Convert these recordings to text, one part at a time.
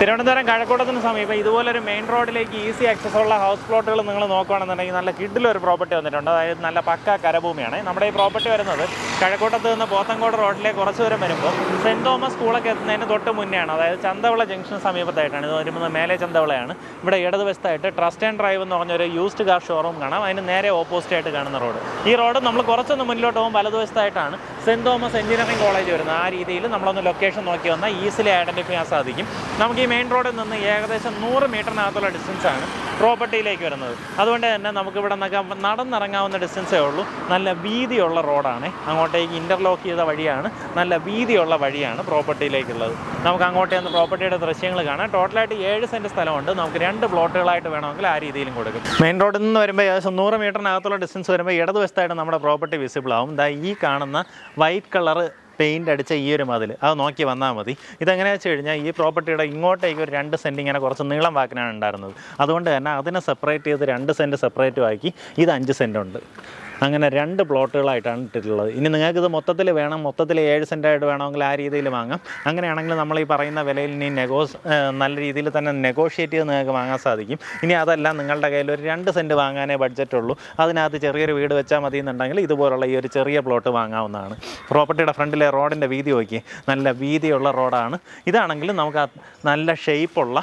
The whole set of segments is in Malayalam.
തിരുവനന്തപുരം കഴക്കൂട്ടത്തിന് സമീപം ഇതുപോലൊരു മെയിൻ റോഡിലേക്ക് ഈസി ആക്സസ് ഉള്ള ഹൗസ് പ്ലോട്ടുകൾ നിങ്ങൾ നോക്കുകയാണെന്നുണ്ടെങ്കിൽ നല്ല കിഡിലൊരു പ്രോപ്പർട്ടി വന്നിട്ടുണ്ട്. അതായത് നല്ല പക്ക കരഭൂമിയാണ്. നമ്മുടെ ഈ പ്രോപ്പർട്ടി വരുന്നത് കഴക്കൂട്ടത്ത് നിന്ന് പോത്തങ്കോട് റോഡിലേക്ക് കുറച്ച് ദൂരം വരുമ്പോൾ സെന്റ് തോമസ് സ്കൂളൊക്കെ എത്തുന്നതിന് തൊട്ട് മുന്നെയാണ്. അതായത് ചന്തവള ജംഗ്ഷൻ സമീപത്തായിട്ടാണ്. ഇത് വരുമ്പോൾ മേലെ ചന്തവളയാണ്. ഇവിടെ ഇടതുവശത്തായിട്ട് ട്രസ്റ്റ് ആൻഡ് ഡ്രൈവ് എന്ന് പറഞ്ഞൊരു യൂസ്ഡ് കാർ ഷോറൂം കാണാം. അതിന് നേരെ ഓപ്പോസിറ്റ് ആയിട്ട് കാണുന്ന റോഡ് ഈ റോഡ് നമ്മൾ കുറച്ചൊന്ന് മുന്നിലോട്ട് പോകുമ്പോൾ വലതുവശത്തായിട്ടാണ് സെന്റ് തോമസ് എഞ്ചിനീയറിംഗ് കോളേജ് വരുന്നത് ആ രീതിയിൽ നമ്മളൊന്ന് ലൊക്കേഷൻ നോക്കി വന്നാൽ ഈസിലി ഐഡന്റിഫൈ ചെയ്യാൻ സാധിക്കും. നമുക്ക് ഈ മെയിൻ റോഡിൽ നിന്ന് ഏകദേശം നൂറ് മീറ്ററിനകത്തുള്ള ഡിസ്റ്റൻസാണ് പ്രോപ്പർട്ടിയിലേക്ക് വരുന്നത്. അതുകൊണ്ട് തന്നെ നമുക്കിവിടെ നിന്നൊക്കെ നടന്നിറങ്ങാവുന്ന ഡിസ്റ്റൻസേ ഉള്ളൂ. നല്ല വീതിയുള്ള റോഡാണ്. അങ്ങോട്ടേക്ക് ഇന്റർലോക്ക് ചെയ്ത വഴിയാണ്. നല്ല വീതിയുള്ള വഴിയാണ് പ്രോപ്പർട്ടിയിലേക്കുള്ളത്. നമുക്ക് അങ്ങോട്ടേ ഒന്ന് പ്രോപ്പർട്ടിയുടെ ദൃശ്യങ്ങൾ കാണാം. ടോട്ടലായിട്ട് ഏഴ് സെന്റ് സ്ഥലമുണ്ട്. നമുക്ക് രണ്ട് പ്ലോട്ടുകളായിട്ട് വേണമെങ്കിൽ ആ രീതിയിലും കൊടുക്കും. മെയിൻ റോഡിൽ നിന്ന് വരുമ്പോൾ ഏകദേശം നൂറ് മീറ്ററിനകത്തുള്ള ഡിസ്റ്റൻസ് വരുമ്പോൾ ഇടതുവശത്തായിട്ട് നമ്മുടെ പ്രോപ്പർട്ടി വിസിബിൾ ആവും. ദാ ഈ കാണുന്ന വൈറ്റ് കളറ് പെയിന്റ് അടിച്ച ഈ ഒരു മതിൽ അത് നോക്കി വന്നാൽ മതി. ഇതെങ്ങനെയാണെന്ന് വെച്ച് കഴിഞ്ഞാൽ ഈ പ്രോപ്പർട്ടിയുടെ ഇങ്ങോട്ടേക്ക് ഒരു രണ്ട് സെന്റ് ഇങ്ങനെ കുറച്ച് നീളം വാക്കിനാണ് ഉണ്ടായിരുന്നത്. അതുകൊണ്ട് തന്നെ അതിനെ സെപ്പറേറ്റ് ചെയ്ത് രണ്ട് സെന്റ് സെപ്പറേറ്റ് ആക്കി ഇത് അഞ്ച് സെന്റ് ഉണ്ട്. അങ്ങനെ രണ്ട് പ്ലോട്ടുകളായിട്ടാണ് ഇട്ടിട്ടുള്ളത്. ഇനി നിങ്ങൾക്ക് ഇത് മൊത്തത്തിൽ വേണം മൊത്തത്തിൽ ഏഴ് സെന്റായിട്ട് വേണമെങ്കിൽ ആ രീതിയിൽ വാങ്ങാം. അങ്ങനെയാണെങ്കിൽ നമ്മൾ ഈ പറയുന്ന വിലയിൽ ഇനി നെഗോസ് നല്ല രീതിയിൽ തന്നെ നെഗോഷിയേറ്റ് ചെയ്ത് നിങ്ങൾക്ക് വാങ്ങാൻ സാധിക്കും. ഇനി അതല്ല നിങ്ങളുടെ കയ്യിൽ ഒരു രണ്ട് സെന്റ് വാങ്ങാനേ ബഡ്ജറ്റ് ഉള്ളൂ. അതിനകത്ത് ചെറിയൊരു വീട് വെച്ചാൽ മതി എന്നുണ്ടെങ്കിൽ ഇതുപോലുള്ള ഈ ഒരു ചെറിയ പ്ലോട്ട് വാങ്ങാവുന്നതാണ്. പ്രോപ്പർട്ടിയുടെ ഫ്രണ്ടിലെ റോഡിന്റെ വീതി നോക്കി നല്ല വീതിയുള്ള റോഡാണ് ഇതാണെങ്കിലും നമുക്ക് നല്ല ഷേപ്പുള്ള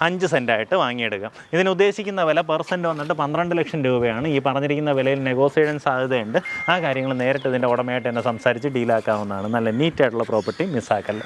അഞ്ച് സെന്റായിട്ട് വാങ്ങിയെടുക്കാം. ഇതിന് ഉദ്ദേശിക്കുന്ന വില പെർ സെന്റ് വന്നിട്ട് പന്ത്രണ്ട് ലക്ഷം രൂപയാണ്. ഈ പറഞ്ഞിരിക്കുന്ന വിലയിൽ നെഗോസിയേഷൻ സാധ്യതയുണ്ട്. ആ കാര്യങ്ങൾ നേരിട്ട് ഇതിന്റെ ഉടമയായിട്ട് തന്നെ സംസാരിച്ച് ഡീലാക്കാവുന്നതാണ്. നല്ല നീറ്റായിട്ടുള്ള പ്രോപ്പർട്ടി മിസ്സാക്കല്ല